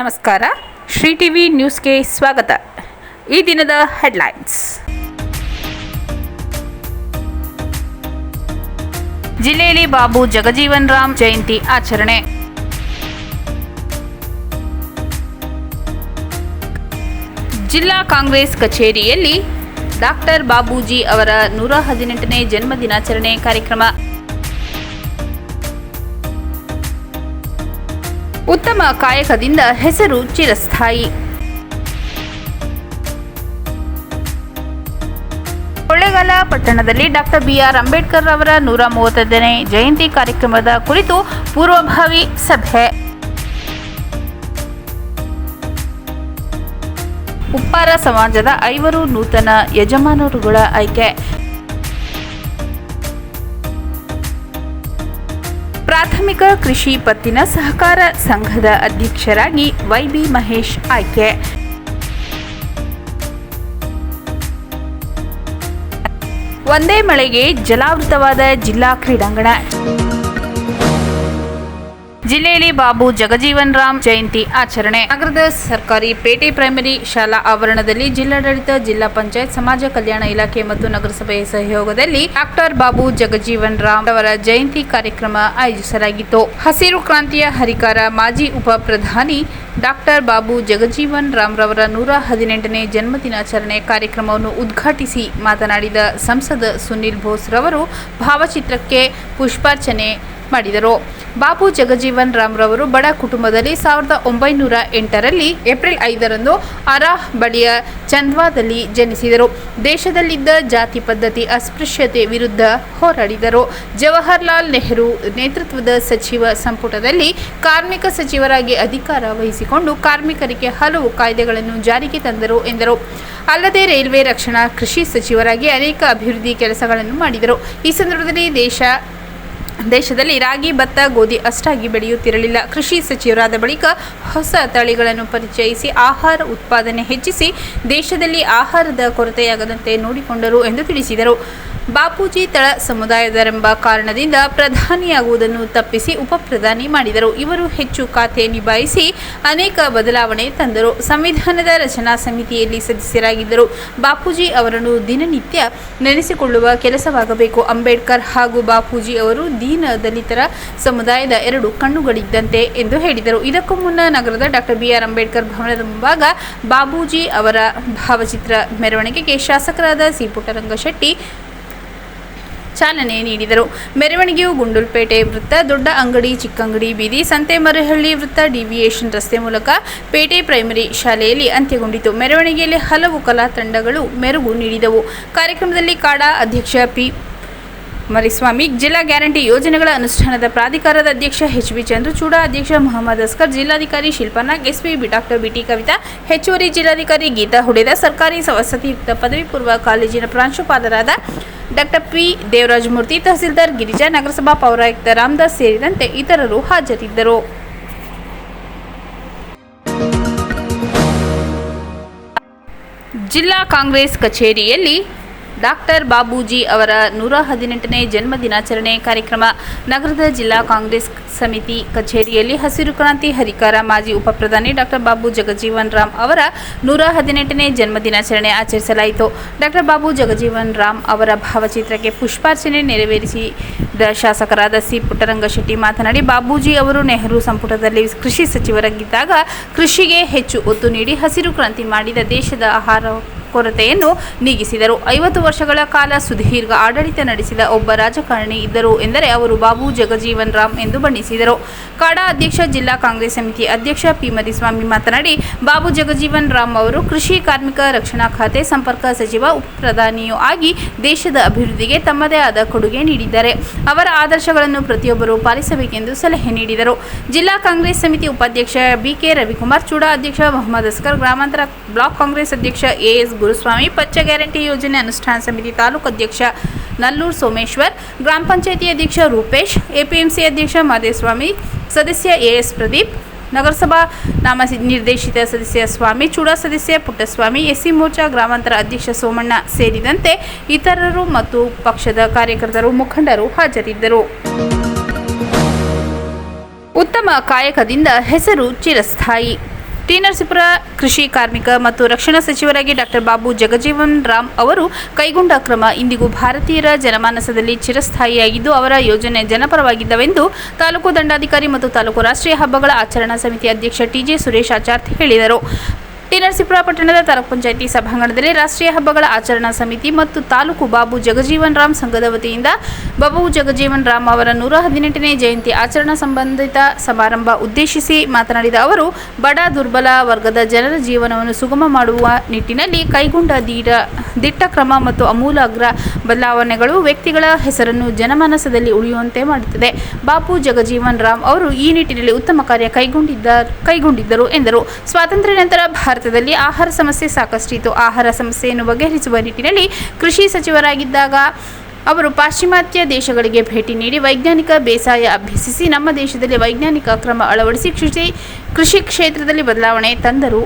ನಮಸ್ಕಾರ. ಶ್ರೀ ಟಿವಿ ನ್ಯೂಸ್ಗೆ ಸ್ವಾಗತ. ಈ ದಿನದ ಹೆಡ್ಲೈನ್ಸ್. ಜಿಲ್ಲೆಯಲ್ಲಿ ಬಾಬು ಜಗಜೀವನ್ ರಾಮ್ ಜಯಂತಿ ಆಚರಣೆ. ಜಿಲ್ಲಾ ಕಾಂಗ್ರೆಸ್ ಕಚೇರಿಯಲ್ಲಿ ಡಾಕ್ಟರ್ ಬಾಬೂಜಿ ಅವರ ನೂರ ಹದಿನೆಂಟನೇ ಜನ್ಮ ದಿನಾಚರಣೆ ಕಾರ್ಯಕ್ರಮ. ಉತ್ತಮ ಕಾಯಕದಿಂದ ಹೆಸರು ಚಿರಸ್ಥಾಯಿ. ಕೊಳ್ಳೇಗಾಲ ಪಟ್ಟಣದಲ್ಲಿ ಡಾಕ್ಟರ್ ಬಿಆರ್ ಅಂಬೇಡ್ಕರ್ ಅವರ ನೂರ ಮೂವತ್ತೈದನೇ ಜಯಂತಿ ಕಾರ್ಯಕ್ರಮದ ಕುರಿತು ಪೂರ್ವಭಾವಿ ಸಭೆ. ಉಪ್ಪಾರ ಸಮಾಜದ ಐವರು ನೂತನ ಯಜಮಾನರುಗಳ ಆಯ್ಕೆ. ಪ್ರಾಥಮಿಕ ಕೃಷಿ ಪತ್ತಿನ ಸಹಕಾರ ಸಂಘದ ಅಧ್ಯಕ್ಷರಾಗಿ ವೈಬಿ ಮಹೇಶ್ ಆಯ್ಕೆ. ಒಂದೇ ಮಳೆಗೆ ಜಲಾವೃತವಾದ ಜಿಲ್ಲಾ ಕ್ರೀಡಾಂಗಣ. ಜಿಲ್ಲೆಯಲ್ಲಿ ಬಾಬು ಜಗಜೀವನ್ ರಾಮ್ ಜಯಂತಿ ಆಚರಣೆ. ನಗರದ ಸರ್ಕಾರಿ ಪೇಟೆ ಪ್ರೈಮರಿ ಶಾಲಾ ಆವರಣದಲ್ಲಿ ಜಿಲ್ಲಾಡಳಿತ, ಜಿಲ್ಲಾ ಪಂಚಾಯತ್, ಸಮಾಜ ಕಲ್ಯಾಣ ಇಲಾಖೆ ಮತ್ತು ನಗರಸಭೆಯ ಸಹಯೋಗದಲ್ಲಿ ಡಾಕ್ಟರ್ ಬಾಬು ಜಗಜೀವನ್ ರಾಮ್ ಅವರ ಜಯಂತಿ ಕಾರ್ಯಕ್ರಮ ಆಯೋಜಿಸಲಾಗಿತ್ತು. ಹಸಿರು ಕ್ರಾಂತಿಯ ಹರಿಕಾರ ಮಾಜಿ ಉಪ ಪ್ರಧಾನಿ ಡಾಕ್ಟರ್ ಬಾಬು ಜಗಜೀವನ್ ರಾಮ್ ರವರ ನೂರ ಹದಿನೆಂಟನೇ ಜನ್ಮದಿನಾಚರಣೆ ಕಾರ್ಯಕ್ರಮವನ್ನು ಉದ್ಘಾಟಿಸಿ ಮಾತನಾಡಿದ ಸಂಸದ ಸುನಿಲ್ ಬೋಸ್ ರವರು ಭಾವಚಿತ್ರಕ್ಕೆ ಪುಷ್ಪಾರ್ಚನೆ ಮಾಡಿದರು. ಬಾಬು ಜಗಜೀವನ್ ರಾಮ್ರವರು ಬಡ ಕುಟುಂಬದಲ್ಲಿ ಸಾವಿರದ ಒಂಬೈನೂರ ಎಂಟರಲ್ಲಿ ಏಪ್ರಿಲ್ ಐದರಂದು ಅರಾಹ್ ಬಳಿಯ ಚಂದ್ವಾದಲ್ಲಿ ಜನಿಸಿದರು. ದೇಶದಲ್ಲಿದ್ದ ಜಾತಿ ಪದ್ಧತಿ ಅಸ್ಪೃಶ್ಯತೆ ವಿರುದ್ಧ ಹೋರಾಡಿದರು. ಜವಾಹರ್ಲಾಲ್ ನೆಹರು ನೇತೃತ್ವದ ಸಚಿವ ಸಂಪುಟದಲ್ಲಿ ಕಾರ್ಮಿಕ ಸಚಿವರಾಗಿ ಅಧಿಕಾರ ವಹಿಸಿಕೊಂಡು ಕಾರ್ಮಿಕರಿಗೆ ಹಲವು ಕಾಯ್ದೆಗಳನ್ನು ಜಾರಿಗೆ ತಂದರು ಎಂದರು. ಅಲ್ಲದೆ ರೈಲ್ವೆ ರಕ್ಷಣಾ ಕೃಷಿ ಸಚಿವರಾಗಿ ಅನೇಕ ಅಭಿವೃದ್ಧಿ ಕೆಲಸಗಳನ್ನು ಮಾಡಿದರು. ಈ ಸಂದರ್ಭದಲ್ಲಿ ದೇಶ ದೇಶದಲ್ಲಿ ರಾಗಿ, ಭತ್ತ, ಗೋಧಿ ಅಷ್ಟಾಗಿ ಬೆಳೆಯುತ್ತಿರಲಿಲ್ಲ. ಕೃಷಿ ಸಚಿವರಾದ ಬಳಿಕ ಹೊಸ ತಳಿಗಳನ್ನು ಪರಿಚಯಿಸಿ ಆಹಾರ ಉತ್ಪಾದನೆ ಹೆಚ್ಚಿಸಿ ದೇಶದಲ್ಲಿ ಆಹಾರದ ಕೊರತೆಯಾಗದಂತೆ ನೋಡಿಕೊಂಡರು ಎಂದು ತಿಳಿಸಿದರು. ಬಾಪೂಜಿ ತಳ ಸಮುದಾಯದರೆಂಬ ಕಾರಣದಿಂದ ಪ್ರಧಾನಿಯಾಗುವುದನ್ನು ತಪ್ಪಿಸಿ ಉಪಪ್ರಧಾನಿ ಮಾಡಿದರು. ಇವರು ಹೆಚ್ಚು ಖಾತೆ ನಿಭಾಯಿಸಿ ಅನೇಕ ಬದಲಾವಣೆ ತಂದರು. ಸಂವಿಧಾನದ ರಚನಾ ಸಮಿತಿಯಲ್ಲಿ ಸದಸ್ಯರಾಗಿದ್ದರು. ಬಾಪೂಜಿ ಅವರನ್ನು ದಿನನಿತ್ಯ ನೆನೆಸಿಕೊಳ್ಳುವ ಕೆಲಸವಾಗಬೇಕು. ಅಂಬೇಡ್ಕರ್ ಹಾಗೂ ಬಾಪೂಜಿ ಅವರು ದೀನ ದಲಿತರ ಸಮುದಾಯದ ಎರಡು ಕಣ್ಣುಗಳಿದ್ದಂತೆ ಎಂದು ಹೇಳಿದರು. ಇದಕ್ಕೂ ಮುನ್ನ ನಗರದ ಡಾಕ್ಟರ್ ಬಿಆರ್ ಅಂಬೇಡ್ಕರ್ ಭವನದ ಮುಂಭಾಗ ಬಾಬೂಜಿ ಅವರ ಭಾವಚಿತ್ರ ಮೆರವಣಿಗೆಗೆ ಶಾಸಕರಾದ ಸಿ. ಪುಟ್ಟರಂಗಶೆಟ್ಟಿ ಚಾಲನೆ ನೀಡಿದರು. ಮೆರವಣಿಗೆಯು ಗುಂಡುಲ್ಪೇಟೆ ವೃತ್ತ, ದೊಡ್ಡ ಅಂಗಡಿ, ಚಿಕ್ಕಂಗಡಿ ಬೀದಿ, ಸಂತೆಮರಹಳ್ಳಿ ವೃತ್ತ, ಡಿವಿಯೇಷನ್ ರಸ್ತೆ ಮೂಲಕ ಪೇಟೆ ಪ್ರೈಮರಿ ಶಾಲೆಯಲ್ಲಿ ಅಂತ್ಯಗೊಂಡಿತು. ಮೆರವಣಿಗೆಯಲ್ಲಿ ಹಲವು ಕಲಾ ತಂಡಗಳು ಮೆರುಗು ನೀಡಿದವು. ಕಾರ್ಯಕ್ರಮದಲ್ಲಿ ಕಾಡಾ ಅಧ್ಯಕ್ಷ ಪಿ. ಮರಿಸ್ವಾಮಿ, ಜಿಲ್ಲಾ ಗ್ಯಾರಂಟಿ ಯೋಜನೆಗಳ ಅನುಷ್ಠಾನದ ಪ್ರಾಧಿಕಾರದ ಅಧ್ಯಕ್ಷ ಎಚ್ ಬಿ ಚಂದ್ರಚೂಡ, ಅಧ್ಯಕ್ಷ ಮೊಹಮ್ಮದ್ ಅಸ್ಕರ್, ಜಿಲ್ಲಾಧಿಕಾರಿ Shilpanag SP B doctor BT Kavitha, ಹೆಚ್ಚುವರಿ ಜಿಲ್ಲಾಧಿಕಾರಿ ಗೀತಾ ಹುಡೇದ, ಸರ್ಕಾರಿ ಸವಸತಿಯುಕ್ತ ಪದವಿ ಪೂರ್ವ ಕಾಲೇಜಿನ ಪ್ರಾಂಶುಪಾಲರಾದ ಡಾಕ್ಟರ್ ಪಿ. ದೇವರಾಜಮೂರ್ತಿ ತಹಸೀಲ್ದಾರ್ ಗಿರಿಜಾ ನಗರಸಭಾ ಪೌರಾಯುಕ್ತ ರಾಮದಾಸ್ ಸೇರಿದಂತೆ ಇತರರು ಹಾಜರಿದ್ದರು. ಜಿಲ್ಲಾ ಕಾಂಗ್ರೆಸ್ ಕಚೇರಿಯಲ್ಲಿ ಡಾಕ್ಟರ್ ಬಾಬೂಜಿ ಅವರ ನೂರ ಹದಿನೆಂಟನೇ ಜನ್ಮ ದಿನಾಚರಣೆ ಕಾರ್ಯಕ್ರಮ ನಗರದ ಜಿಲ್ಲಾ ಕಾಂಗ್ರೆಸ್ ಸಮಿತಿ ಕಚೇರಿಯಲ್ಲಿ ಹಸಿರು ಕ್ರಾಂತಿ ಹರಿಕಾರ ಮಾಜಿ ಉಪಪ್ರಧಾನಿ ಡಾಕ್ಟರ್ ಬಾಬು ಜಗಜೀವನ್ ರಾಮ್ ಅವರ ನೂರ ಹದಿನೆಂಟನೇ ಜನ್ಮ ದಿನಾಚರಣೆ ಆಚರಿಸಲಾಯಿತು. ಡಾಕ್ಟರ್ ಬಾಬು ಜಗಜೀವನ್ ರಾಮ್ ಅವರ ಭಾವಚಿತ್ರಕ್ಕೆ ಪುಷ್ಪಾರ್ಚನೆ ನೆರವೇರಿಸಿ ಶಾಸಕರಾದ ಸಿ ಪುಟ್ಟರಂಗಶೆಟ್ಟಿ ಮಾತನಾಡಿ, ಬಾಬೂಜಿ ಅವರು ನೆಹರು ಸಂಪುಟದಲ್ಲಿ ಕೃಷಿ ಸಚಿವರಾಗಿದ್ದಾಗ ಕೃಷಿಗೆ ಹೆಚ್ಚು ಒತ್ತು ನೀಡಿ ಹಸಿರು ಕ್ರಾಂತಿ ಮಾಡಿದ ದೇಶದ ಆಹಾರ ಕೊರತೆಯನ್ನು ನೀಗಿಸಿದರು. ಐವತ್ತು ವರ್ಷಗಳ ಕಾಲ ಸುದೀರ್ಘ ಆಡಳಿತ ನಡೆಸಿದ ಒಬ್ಬ ರಾಜಕಾರಣಿ ಇದ್ದರು ಎಂದರೆ ಅವರು ಬಾಬು ಜಗಜೀವನ್ ರಾಮ್ ಎಂದು ಬಣ್ಣಿಸಿದರು. ಕಾಡಾ ಅಧ್ಯಕ್ಷ, ಜಿಲ್ಲಾ ಕಾಂಗ್ರೆಸ್ ಸಮಿತಿ ಅಧ್ಯಕ್ಷ ಪಿ. ಮರಿಸ್ವಾಮಿ ಮಾತನಾಡಿ, ಬಾಬು ಜಗಜೀವನ್ ರಾಮ್ ಅವರು ಕೃಷಿ ಕಾರ್ಮಿಕ ರಕ್ಷಣಾ ಖಾತೆ ಸಂಪರ್ಕ ಸಚಿವ ಉಪಪ್ರಧಾನಿಯೂ ಆಗಿ ದೇಶದ ಅಭಿವೃದ್ಧಿಗೆ ತಮ್ಮದೇ ಆದ ಕೊಡುಗೆ ನೀಡಿದ್ದಾರೆ. ಅವರ ಆದರ್ಶಗಳನ್ನು ಪ್ರತಿಯೊಬ್ಬರು ಪಾಲಿಸಬೇಕೆಂದು ಸಲಹೆ ನೀಡಿದರು. ಜಿಲ್ಲಾ ಕಾಂಗ್ರೆಸ್ ಸಮಿತಿ ಉಪಾಧ್ಯಕ್ಷ ಬಿಕೆ ರವಿಕುಮಾರ್, ಚೂಡಾ ಅಧ್ಯಕ್ಷ ಮೊಹಮ್ಮದ್ ಅಸ್ಕರ್, ಗ್ರಾಮಾಂತರ ಬ್ಲಾಕ್ ಕಾಂಗ್ರೆಸ್ ಅಧ್ಯಕ್ಷ ಎಎಸ್ ಗುರುಸ್ವಾಮಿ ಪಚ್ಚ ಗ್ಯಾರಂಟಿ ಯೋಜನೆ ಅನುಷ್ಠಾನ ಸಮಿತಿ ತಾಲೂಕು ಅಧ್ಯಕ್ಷ ನಲ್ಲೂರು ಸೋಮೇಶ್ವರ್, ಗ್ರಾಮ ಪಂಚಾಯಿತಿ ಅಧ್ಯಕ್ಷ ರೂಪೇಶ್, ಎಪಿಎಂಸಿ ಅಧ್ಯಕ್ಷ ಮಾದೇಸ್ವಾಮಿ, ಸದಸ್ಯ ಎಎಸ್ ಪ್ರದೀಪ್, ನಗರಸಭಾ ನಾಮ ನಿರ್ದೇಶಿತ ಸದಸ್ಯ ಸ್ವಾಮಿ, ಚೂಡಾ ಸದಸ್ಯ ಪುಟ್ಟಸ್ವಾಮಿ, ಎಸ್ಸಿ ಮೋರ್ಚಾ ಗ್ರಾಮಾಂತರ ಅಧ್ಯಕ್ಷ ಸೋಮಣ್ಣ ಸೇರಿದಂತೆ ಇತರರು ಮತ್ತು ಪಕ್ಷದ ಕಾರ್ಯಕರ್ತರು, ಮುಖಂಡರು ಹಾಜರಿದ್ದರು. ಉತ್ತಮ ಕಾಯಕದಿಂದ ಹೆಸರು ಚಿರಸ್ಥಾಯಿ. ಟಿ ನರಸೀಪುರ ಕೃಷಿ ಕಾರ್ಮಿಕ ಮತ್ತು ರಕ್ಷಣಾ ಸಚಿವರಾಗಿ ಡಾಕ್ಟರ್ ಬಾಬು ಜಗಜೀವನ್ ರಾಮ್ ಅವರು ಕೈಗೊಂಡ ಕ್ರಮ ಇಂದಿಗೂ ಭಾರತೀಯರ ಜನಮಾನಸದಲ್ಲಿ ಚಿರಸ್ಥಾಯಿಯಾಗಿದ್ದು, ಅವರ ಯೋಜನೆ ಜನಪರವಾಗಿದ್ದವೆಂದು ತಾಲೂಕು ದಂಡಾಧಿಕಾರಿ ಮತ್ತು ತಾಲೂಕು ರಾಷ್ಟ್ರೀಯ ಹಬ್ಬಗಳ ಆಚರಣಾ ಸಮಿತಿ ಅಧ್ಯಕ್ಷ ಟಿಜೆ ಸುರೇಶ್ ಆಚಾರ್ ಹೇಳಿದರು. ಟಿ ನರಸೀಪುರ ಪಟ್ಟಣದ ತಾಲೂಕು ಪಂಚಾಯಿತಿ ಸಭಾಂಗಣದಲ್ಲಿ ರಾಷ್ಟ್ರೀಯ ಹಬ್ಬಗಳ ಆಚರಣಾ ಸಮಿತಿ ಮತ್ತು ತಾಲೂಕು ಬಾಬು ಜಗಜೀವನ್ ರಾಮ್ ಸಂಘದ ವತಿಯಿಂದ ಬಾಬು ಜಗಜೀವನ್ ರಾಮ್ ಅವರ ನೂರ ಹದಿನೆಂಟನೇ ಜಯಂತಿ ಆಚರಣಾ ಸಂಬಂಧಿತ ಸಮಾರಂಭ ಉದ್ದೇಶಿಸಿ ಮಾತನಾಡಿದ ಅವರು, ಬಡ ದುರ್ಬಲ ವರ್ಗದ ಜನರ ಜೀವನವನ್ನು ಸುಗಮ ಮಾಡುವ ನಿಟ್ಟಿನಲ್ಲಿ ಕೈಗೊಂಡ ದೀಡ, ದಿಟ್ಟ ಕ್ರಮ ಮತ್ತು ಅಮೂಲಾಗ್ರ ಬದಲಾವಣೆಗಳು ವ್ಯಕ್ತಿಗಳ ಹೆಸರನ್ನು ಜನಮಾನಸದಲ್ಲಿ ಉಳಿಯುವಂತೆ ಮಾಡುತ್ತದೆ. ಬಾಬು ಜಗಜೀವನ್ ರಾಮ್ ಅವರು ಈ ನಿಟ್ಟಿನಲ್ಲಿ ಉತ್ತಮ ಕಾರ್ಯ ಕೈಗೊಂಡಿದ್ದ, ಕೈಗೊಂಡಿದ್ದರು ಎಂದರು. ಸ್ವಾತಂತ್ರ್ಯ ನಂತರ ಭಾರತದಲ್ಲಿ ಆಹಾರ ಸಮಸ್ಯೆ ಸಾಕಷ್ಟಿತ್ತು. ಆಹಾರ ಸಮಸ್ಯೆಯನ್ನು ಬಗೆಹರಿಸುವ ನಿಟ್ಟಿನಲ್ಲಿ ಕೃಷಿ ಸಚಿವರಾಗಿದ್ದಾಗ ಅವರು ಪಾಶ್ಚಿಮಾತ್ಯ ದೇಶಗಳಿಗೆ ಭೇಟಿ ನೀಡಿ ವೈಜ್ಞಾನಿಕ ಬೇಸಾಯ ಅಭ್ಯಸಿಸಿ ನಮ್ಮ ದೇಶದಲ್ಲಿ ವೈಜ್ಞಾನಿಕ ಕ್ರಮ ಅಳವಡಿಸಿ ಕೃಷಿ ಕೃಷಿ ಕ್ಷೇತ್ರದಲ್ಲಿ ಬದಲಾವಣೆ ತಂದರು.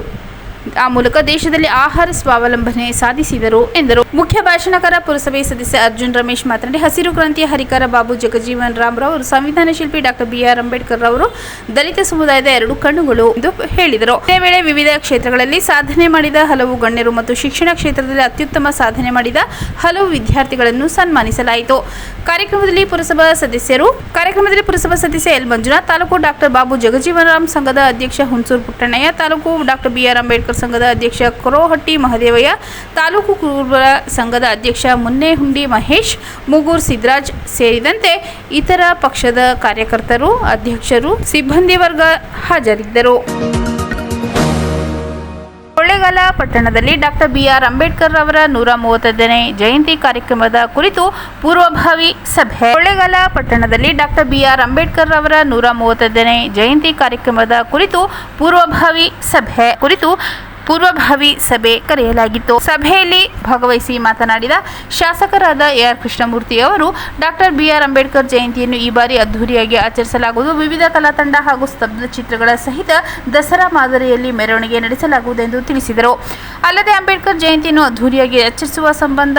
ಆ ಮೂಲಕ ದೇಶದಲ್ಲಿ ಆಹಾರ ಸ್ವಾವಲಂಬನೆ ಸಾಧಿಸಿದರು ಎಂದರು. ಮುಖ್ಯ ಭಾಷಣಕಾರ ಪುರಸಭೆ ಸದಸ್ಯ ಅರ್ಜುನ್ ರಮೇಶ್ ಮಾತನಾಡಿ, ಹಸಿರು ಕ್ರಾಂತಿಯ ಹರಿಕಾರ ಬಾಬು ಜಗಜೀವನ್ ರಾಮ್ ರವರು ಸಂವಿಧಾನ ಶಿಲ್ಪಿ ಡಾಕ್ಟರ್ ಬಿ ಆರ್ ಅಂಬೇಡ್ಕರ್ ರವರು ದಲಿತ ಸಮುದಾಯದ ಎರಡು ಕಣ್ಣುಗಳು ಎಂದು ಹೇಳಿದರು. ಇದೇ ವೇಳೆ ವಿವಿಧ ಕ್ಷೇತ್ರಗಳಲ್ಲಿ ಸಾಧನೆ ಮಾಡಿದ ಹಲವು ಗಣ್ಯರು ಮತ್ತು ಶಿಕ್ಷಣ ಕ್ಷೇತ್ರದಲ್ಲಿ ಅತ್ಯುತ್ತಮ ಸಾಧನೆ ಮಾಡಿದ ಹಲವು ವಿದ್ಯಾರ್ಥಿಗಳನ್ನು ಸನ್ಮಾನಿಸಲಾಯಿತು. ಕಾರ್ಯಕ್ರಮದಲ್ಲಿ ಪುರಸಭಾ ಸದಸ್ಯರು, ಕಾರ್ಯಕ್ರಮದಲ್ಲಿ ಪುರಸಭಾ ಸದಸ್ಯ ಎಲ್ ಮಂಜುನಾಥ್, ತಾಲೂಕು ಡಾಕ್ಟರ್ ಬಾಬು ಜಗಜೀವನ್ ರಾಮ್ ಸಂಘದ ಅಧ್ಯಕ್ಷ Hunsur Puttannaiah, taluk doctor B R ಸಂಘದ ಅಧ್ಯಕ್ಷ ಕೊರೋಹಟ್ಟಿ ಮಹದೇವಯ್ಯ, ತಾಲೂಕು ಕುರುಬರ ಸಂಘದ ಅಧ್ಯಕ್ಷ ಮುನ್ನೇಹುಂಡಿ ಮಹೇಶ್, ಮುಗೂರ್ ಸಿದ್ದರಾಜ್ ಸೇರಿದಂತೆ ಇತರ ಪಕ್ಷದ ಕಾರ್ಯಕರ್ತರು, ಅಧ್ಯಕ್ಷರು, ಸಿಬ್ಬಂದಿ ವರ್ಗ ಹಾಜರಿದ್ದರು. ಕೊಳ್ಳೇಗಾಲ ಪಟ್ಟಣದಲ್ಲಿ ಡಾಕ್ಟರ್ ಬಿಆರ್ ಅಂಬೇಡ್ಕರ್ ಅವರ ನೂರ ಮೂವತ್ತೈದನೇ ಜಯಂತಿ ಕಾರ್ಯಕ್ರಮದ ಕುರಿತು ಪೂರ್ವಭಾವಿ ಸಭೆ. ಕೊಳ್ಳೇಗಾಲ ಪಟ್ಟಣದಲ್ಲಿ ಡಾಕ್ಟರ್ ಬಿಆರ್ ಅಂಬೇಡ್ಕರ್ ಅವರ ನೂರ ಮೂವತ್ತೈದನೇ ಜಯಂತಿ ಕಾರ್ಯಕ್ರಮದ ಕುರಿತು ಪೂರ್ವಭಾವಿ ಸಭೆ. ಕುರಿತು ಪೂರ್ವಭಾವಿ ಸಭೆ ಕರೆಯಲಾಗಿತ್ತು. ಸಭೆಯಲ್ಲಿ ಭಾಗವಹಿಸಿ ಮಾತನಾಡಿದ ಶಾಸಕರಾದ ಎಆರ್ ಕೃಷ್ಣಮೂರ್ತಿ ಅವರು, ಡಾಕ್ಟರ್ ಬಿಆರ್ ಅಂಬೇಡ್ಕರ್ ಜಯಂತಿಯನ್ನು ಈ ಬಾರಿ ಅದ್ದೂರಿಯಾಗಿ ಆಚರಿಸಲಾಗುವುದು. ವಿವಿಧ ಕಲಾತಂಡ ಹಾಗೂ ಸ್ತಬ್ಧ ಚಿತ್ರಗಳ ಸಹಿತ ದಸರಾ ಮಾದರಿಯಲ್ಲಿ ಮೆರವಣಿಗೆ ನಡೆಸಲಾಗುವುದೆಂದು ತಿಳಿಸಿದರು. ಅಲ್ಲದೆ ಅಂಬೇಡ್ಕರ್ ಜಯಂತಿಯನ್ನು ಅದ್ದೂರಿಯಾಗಿ ಆಚರಿಸುವ ಸಂಬಂಧ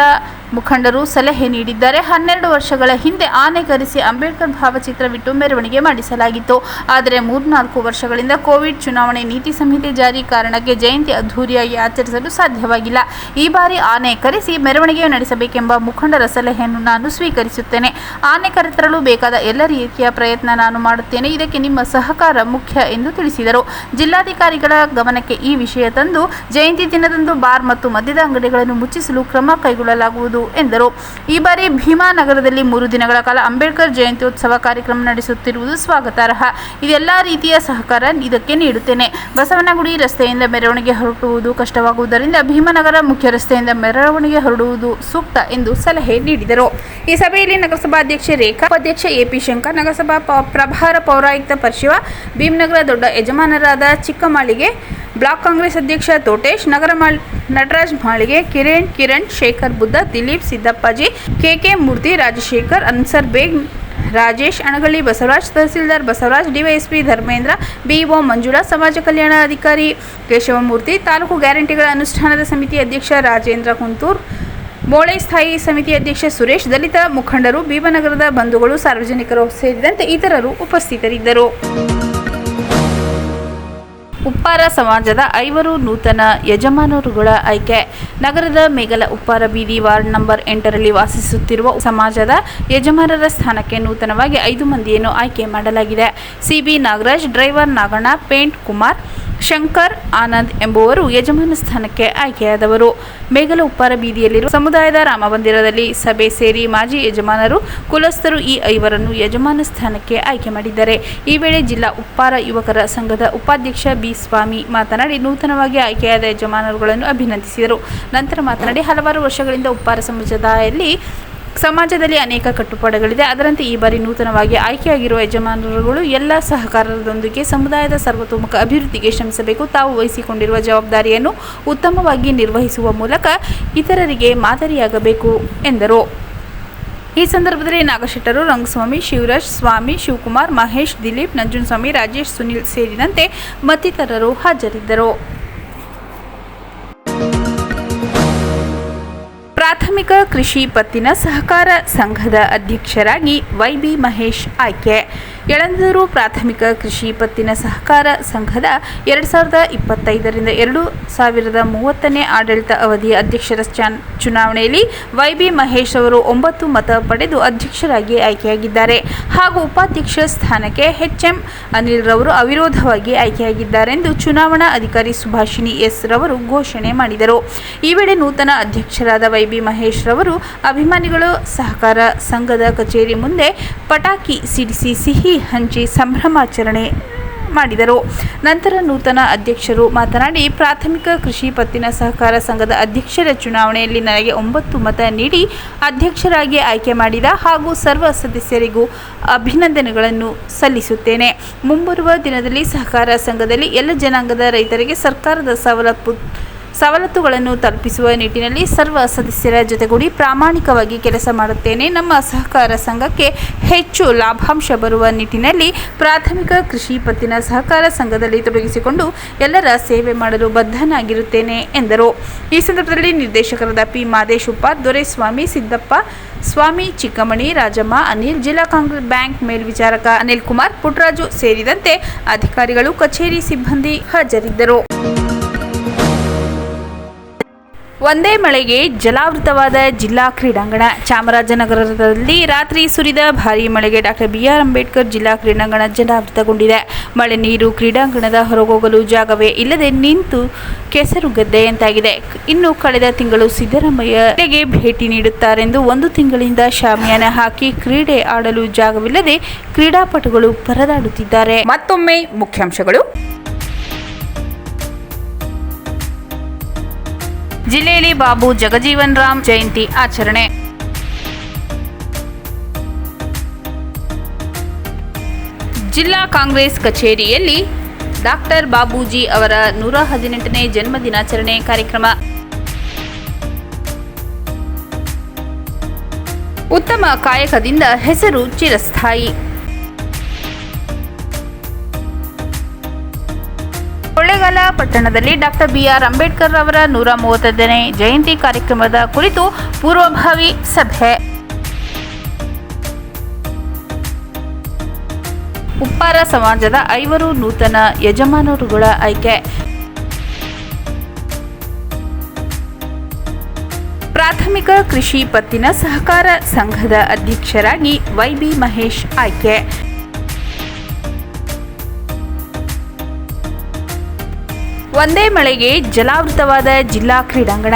ಮುಖಂಡರು ಸಲಹೆ ನೀಡಿದ್ದಾರೆ. ಹನ್ನೆರಡು ವರ್ಷಗಳ ಹಿಂದೆ ಆನೆ ಕರೆಸಿ ಅಂಬೇಡ್ಕರ್ ಭಾವಚಿತ್ರವಿಟ್ಟು ಮೆರವಣಿಗೆ ಮಾಡಿಸಲಾಗಿತ್ತು. ಆದರೆ ಮೂರ್ನಾಲ್ಕು ವರ್ಷಗಳಿಂದ ಕೋವಿಡ್ ಚುನಾವಣೆ ನೀತಿ ಸಂಹಿತೆ ಜಾರಿ ಕಾರಣಕ್ಕೆ ಜಯಂತಿ ಅದ್ಧೂರಿಯಾಗಿ ಆಚರಿಸಲು ಸಾಧ್ಯವಾಗಿಲ್ಲ. ಈ ಬಾರಿ ಆನೆ ಕರೆಸಿ ಮೆರವಣಿಗೆ ನಡೆಸಬೇಕೆಂಬ ಮುಖಂಡರ ಸಲಹೆಯನ್ನು ನಾನು ಸ್ವೀಕರಿಸುತ್ತೇನೆ. ಆನೆ ಕರೆತರಲು ಬೇಕಾದ ಎಲ್ಲ ರೀತಿಯ ಪ್ರಯತ್ನ ನಾನು ಮಾಡುತ್ತೇನೆ. ಇದಕ್ಕೆ ನಿಮ್ಮ ಸಹಕಾರ ಮುಖ್ಯ ಎಂದು ತಿಳಿಸಿದರು. ಜಿಲ್ಲಾಧಿಕಾರಿಗಳ ಗಮನಕ್ಕೆ ಈ ವಿಷಯ ತಂದು ಜಯಂತಿ ದಿನದಂದು ಬಾರ್ ಮತ್ತು ಮದ್ಯದ ಅಂಗಡಿಗಳನ್ನು ಮುಚ್ಚಿಸಲು ಕ್ರಮ ಕೈಗೊಳ್ಳಲಾಗುವುದು. ಎಂದರು. ಈ ಬಾರಿ ಭೀಮಾ ನಗರದಲ್ಲಿ ಮೂರು ದಿನಗಳ ಕಾಲ ಅಂಬೇಡ್ಕರ್ ಜಯಂತ್ಯೋತ್ಸವ ಕಾರ್ಯಕ್ರಮ ನಡೆಸುತ್ತಿರುವುದು ಸ್ವಾಗತಾರ್ಹ. ಇದೆಲ್ಲ ರೀತಿಯ ಸಹಕಾರ ಇದಕ್ಕೆ ನೀಡುತ್ತೇನೆ. ಬಸವನಗುಡಿ ರಸ್ತೆಯಿಂದ ಮೆರವಣಿಗೆ ಹೊರಟುವುದು ಕಷ್ಟವಾಗುವುದರಿಂದ ಭೀಮನಗರ ಮುಖ್ಯ ರಸ್ತೆಯಿಂದ ಮೆರವಣಿಗೆ ಹೊರಡುವುದು ಸೂಕ್ತ ಎಂದು ಸಲಹೆ ನೀಡಿದರು. ಈ ಸಭೆಯಲ್ಲಿ ನಗರಸಭಾಧ್ಯಕ್ಷೆ ರೇಖಾ, ಉಪಾಧ್ಯಕ್ಷ ಎಪಿ ಶಂಕರ್, ನಗರಸಭಾ ಪ್ರಭಾರ ಪೌರಾಯುಕ್ತ ಪರಶಿವ, ಭೀಮನಗರ ದೊಡ್ಡ ಯಜಮಾನರಾದ ಚಿಕ್ಕಮಾಳಿಗೆ ಬ್ಲಾಕ್ ಕಾಂಗ್ರೆಸ್ ಅಧ್ಯಕ್ಷ ತೋಟೇಶ್, ನಗರ Nataraj Malige Kiran Kiran Shekhar Buddha, Dileep Siddappaji, KK Murthy, Rajashekar, Ansar Baig, Rajesh Anagalli, Basavaraj tahsildar Basavaraj DYSP Dharmendra BO Manjula, ಸಮಾಜ ಕಲ್ಯಾಣ ಅಧಿಕಾರಿ ಕೇಶವಮೂರ್ತಿ ತಾಲೂಕು ಗ್ಯಾರಂಟಿಗಳ ಅನುಷ್ಠಾನದ ಸಮಿತಿ ಅಧ್ಯಕ್ಷ ರಾಜೇಂದ್ರ ಕುಂತೂರ್ ಬೋಳೆ ಸ್ಥಾಯಿ ಸಮಿತಿ ಅಧ್ಯಕ್ಷ ಸುರೇಶ್, ದಲಿತ ಮುಖಂಡರು, ಭೀಮನಗರದ ಬಂಧುಗಳು, ಸಾರ್ವಜನಿಕರು ಸೇರಿದಂತೆ ಇತರರು ಉಪಸ್ಥಿತರಿದ್ದರು. ಉಪ್ಪಾರ ಸಮಾಜದ ಐವರು ನೂತನ ಯಜಮಾನರುಗಳ ಆಯ್ಕೆ. ನಗರದ ಮೇಗಲ ಉಪ್ಪಾರ ಬೀದಿ ವಾರ್ಡ್ ನಂಬರ್ ಎಂಟರಲ್ಲಿ ವಾಸಿಸುತ್ತಿರುವ ಸಮಾಜದ ಯಜಮಾನರ ಸ್ಥಾನಕ್ಕೆ ನೂತನವಾಗಿ ಐದು ಮಂದಿಯನ್ನು ಆಯ್ಕೆ ಮಾಡಲಾಗಿದೆ. CB Nagaraj, driver Naganna, paint Kumar Shankar, Anand ಎಂಬುವರು ಯಜಮಾನ ಸ್ಥಾನಕ್ಕೆ ಆಯ್ಕೆಯಾದವರು. ಮೇಗಲ ಉಪ್ಪಾರ ಬೀದಿಯಲ್ಲಿರುವ ಸಮುದಾಯದ ರಾಮಮಂದಿರದಲ್ಲಿ ಸಭೆ ಸೇರಿ ಮಾಜಿ ಯಜಮಾನರು, ಕುಲಸ್ಥರು ಈ ಐವರನ್ನು ಯಜಮಾನ ಸ್ಥಾನಕ್ಕೆ ಆಯ್ಕೆ ಮಾಡಿದ್ದಾರೆ. ಈ ವೇಳೆ ಜಿಲ್ಲಾ ಉಪ್ಪಾರ ಯುವಕರ ಸಂಘದ ಉಪಾಧ್ಯಕ್ಷ ಬಿ ಸ್ವಾಮಿ ಮಾತನಾಡಿ, ನೂತನವಾಗಿ ಆಯ್ಕೆಯಾದ ಯಜಮಾನರುಗಳನ್ನು ಅಭಿನಂದಿಸಿದರು. ನಂತರ ಮಾತನಾಡಿ, ಹಲವಾರು ವರ್ಷಗಳಿಂದ ಉಪ್ಪಾರ ಸಮುದಾಯದಲ್ಲಿ ಸಮಾಜದಲ್ಲಿ ಅನೇಕ ಕಟ್ಟುಪಾಡುಗಳಿದೆ. ಅದರಂತೆ ಈ ಬಾರಿ ನೂತನವಾಗಿ ಆಯ್ಕೆಯಾಗಿರುವ ಯಜಮಾನರುಗಳು ಎಲ್ಲ ಸಹಕಾರದೊಂದಿಗೆ ಸಮುದಾಯದ ಸರ್ವತೋಮುಖ ಅಭಿವೃದ್ಧಿಗೆ ಶ್ರಮಿಸಬೇಕು. ತಾವು ವಹಿಸಿಕೊಂಡಿರುವ ಜವಾಬ್ದಾರಿಯನ್ನು ಉತ್ತಮವಾಗಿ ನಿರ್ವಹಿಸುವ ಮೂಲಕ ಇತರರಿಗೆ ಮಾದರಿಯಾಗಬೇಕು ಎಂದರು. ಈ ಸಂದರ್ಭದಲ್ಲಿ ನಾಗಶೆಟ್ಟರು ರಂಗಸ್ವಾಮಿ, ಶಿವರಾಜ್ ಸ್ವಾಮಿ, ಶಿವಕುಮಾರ್, ಮಹೇಶ್, ದಿಲೀಪ್ ನಂಜುನಸ್ವಾಮಿ ರಾಜೇಶ್, ಸುನಿಲ್ ಸೇರಿದಂತೆ ಮತ್ತಿತರರು ಹಾಜರಿದ್ದರು. ಪ್ರಾಥಮಿಕ ಕೃಷಿ ಪತ್ತಿನ ಸಹಕಾರ ಸಂಘದ ಅಧ್ಯಕ್ಷರಾಗಿ ವೈಬಿ ಮಹೇಶ್ ಆಯ್ಕೆ. ಯಳಂದೂರು ಪ್ರಾಥಮಿಕ ಕೃಷಿ ಪತ್ತಿನ ಸಹಕಾರ ಸಂಘದ ಎರಡು ಸಾವಿರದ ಇಪ್ಪತ್ತೈದರಿಂದ ಎರಡು ಸಾವಿರದ ಮೂವತ್ತನೇ ಆಡಳಿತ ಅವಧಿಯ ಅಧ್ಯಕ್ಷರ ಚಾನ್- ಚುನಾವಣೆಯಲ್ಲಿ ವೈಬಿ ಮಹೇಶ್ ಅವರು ಒಂಬತ್ತು ಮತ ಪಡೆದು ಅಧ್ಯಕ್ಷರಾಗಿ ಆಯ್ಕೆಯಾಗಿದ್ದಾರೆ ಹಾಗೂ ಉಪಾಧ್ಯಕ್ಷ ಸ್ಥಾನಕ್ಕೆ ಎಚ್ಎಂ ಅನಿಲ್ ರವರು ಅವಿರೋಧವಾಗಿ ಆಯ್ಕೆಯಾಗಿದ್ದಾರೆಂದು ಚುನಾವಣಾ ಅಧಿಕಾರಿ ಸುಭಾಷಿಣಿ ಎಸ್ ರವರು ಘೋಷಣೆ ಮಾಡಿದರು. ಈ ವೇಳೆ ನೂತನ ಅಧ್ಯಕ್ಷರಾದ ವೈಬಿ ಮಹೇಶ್ ರವರು ಅಭಿಮಾನಿಗಳು ಸಹಕಾರ ಸಂಘದ ಕಚೇರಿ ಮುಂದೆ ಪಟಾಕಿ ಸಿಡಿಸಿ ಸಿಹಿ ಹಂಚಿ ಸಂಭ್ರಮಾಚರಣೆ ಮಾಡಿದರು. ನಂತರ ನೂತನ ಅಧ್ಯಕ್ಷರು ಮಾತನಾಡಿ, ಪ್ರಾಥಮಿಕ ಕೃಷಿ ಪತ್ತಿನ ಸಹಕಾರ ಸಂಘದ ಅಧ್ಯಕ್ಷರ ಚುನಾವಣೆಯಲ್ಲಿ ನನಗೆ ಒಂಬತ್ತು ಮತ ನೀಡಿ ಅಧ್ಯಕ್ಷರಾಗಿ ಆಯ್ಕೆ ಮಾಡಿದ ಹಾಗೂ ಸರ್ವ ಸದಸ್ಯರಿಗೂ ಅಭಿನಂದನೆಗಳನ್ನು ಸಲ್ಲಿಸುತ್ತೇನೆ. ಮುಂಬರುವ ದಿನದಲ್ಲಿ ಸಹಕಾರ ಸಂಘದಲ್ಲಿ ಎಲ್ಲ ಜನಾಂಗದ ರೈತರಿಗೆ ಸರ್ಕಾರದ ಸವಲತ್ತು ಸವಲತ್ತುಗಳನ್ನು ತಲುಪಿಸುವ ನಿಟ್ಟಿನಲ್ಲಿ ಸರ್ವ ಸದಸ್ಯರ ಜೊತೆಗೂಡಿ ಪ್ರಾಮಾಣಿಕವಾಗಿ ಕೆಲಸ ಮಾಡುತ್ತೇನೆ. ನಮ್ಮ ಸಹಕಾರ ಸಂಘಕ್ಕೆ ಹೆಚ್ಚು ಲಾಭಾಂಶ ಬರುವ ನಿಟ್ಟಿನಲ್ಲಿ ಪ್ರಾಥಮಿಕ ಕೃಷಿ ಪತ್ತಿನ ಸಹಕಾರ ಸಂಘದಲ್ಲಿ ತೊಡಗಿಸಿಕೊಂಡು ಎಲ್ಲರ ಸೇವೆ ಮಾಡಲು ಬದ್ಧನಾಗಿರುತ್ತೇನೆ, ಎಂದರು. ಈ ಸಂದರ್ಭದಲ್ಲಿ ನಿರ್ದೇಶಕರಾದ ಪಿ. ಮಾದೇಶ್ ದೊರೆಸ್ವಾಮಿ, ಸಿದ್ದಪ್ಪ, ಸ್ವಾಮಿ, ಚಿಕ್ಕಮಣಿ, ರಾಜಮ್ಮ, ಅನಿಲ್, ಜಿಲ್ಲಾ ಕಾಂಗ್ರೆಸ್ ಬ್ಯಾಂಕ್ ಮೇಲ್ವಿಚಾರಕ ಅನಿಲ್ ಕುಮಾರ್ ಪುಟ್ರಾಜು ಸೇರಿದಂತೆ ಅಧಿಕಾರಿಗಳು, ಕಚೇರಿ ಸಿಬ್ಬಂದಿ ಹಾಜರಿದ್ದರು. ಒಂದೇ ಮಳೆಗೆ ಜಲಾವೃತವಾದ ಜಿಲ್ಲಾ ಕ್ರೀಡಾಂಗಣ. ಚಾಮರಾಜನಗರದಲ್ಲಿ ರಾತ್ರಿ ಸುರಿದ ಭಾರೀ ಮಳೆಗೆ ಡಾಕ್ಟರ್ ಬಿಆರ್ ಅಂಬೇಡ್ಕರ್ ಜಿಲ್ಲಾ ಕ್ರೀಡಾಂಗಣ ಜಲಾವೃತಗೊಂಡಿದೆ. ಮಳೆ ನೀರು ಕ್ರೀಡಾಂಗಣದ ಹೊರಗೋಗಲು ಜಾಗವೇ ಇಲ್ಲದೆ ನಿಂತು ಕೆಸರು ಗದ್ದೆಯಂತಾಗಿದೆ ಇನ್ನು ಕಳೆದ ತಿಂಗಳು ಸಿದ್ದರಾಮಯ್ಯಗೆ ಭೇಟಿ ನೀಡುತ್ತಾರೆಂದು ಒಂದು ತಿಂಗಳಿಂದ ಶಾಮಿಯಾನ ಹಾಕಿ ಕ್ರೀಡೆ ಆಡಲು ಜಾಗವಿಲ್ಲದೆ ಕ್ರೀಡಾಪಟುಗಳು ಪರದಾಡುತ್ತಿದ್ದಾರೆ. ಮತ್ತೊಮ್ಮೆ ಮುಖ್ಯಾಂಶಗಳು. ಜಿಲ್ಲೆಯಲ್ಲಿ ಬಾಬು ಜಗಜೀವನ್ ರಾಮ್ ಜಯಂತಿ ಆಚರಣೆ. ಜಿಲ್ಲಾ ಕಾಂಗ್ರೆಸ್ ಕಚೇರಿಯಲ್ಲಿ ಡಾಕ್ಟರ್ ಬಾಬೂಜಿ ಅವರ ನೂರ ಹದಿನೆಂಟನೇ ಜನ್ಮ ದಿನಾಚರಣೆ ಕಾರ್ಯಕ್ರಮ. ಉತ್ತಮ ಕಾಯಕದಿಂದ ಹೆಸರು ಚಿರಸ್ಥಾಯಿ. ಪಟ್ಟಣದಲ್ಲಿ ಡಾಕ್ಟರ್ ಬಿಆರ್ ಅಂಬೇಡ್ಕರ್ ಅವರ ನೂರ ಮೂವತ್ತೈದನೇ ಜಯಂತಿ ಕಾರ್ಯಕ್ರಮದ ಕುರಿತು ಪೂರ್ವಭಾವಿ ಸಭೆ. ಉಪ್ಪಾರ ಸಮಾಜದ ಐವರು ನೂತನ ಯಜಮಾನರುಗಳ ಆಯ್ಕೆ. ಪ್ರಾಥಮಿಕ ಕೃಷಿ ಪತ್ತಿನ ಸಹಕಾರ ಸಂಘದ ಅಧ್ಯಕ್ಷರಾಗಿ ವೈಬಿ ಮಹೇಶ್ ಆಯ್ಕೆ. ಒಂದೇ ಮಳೆಗೆ ಜಲಾವೃತವಾದ ಜಿಲ್ಲಾ ಕ್ರೀಡಾಂಗಣ.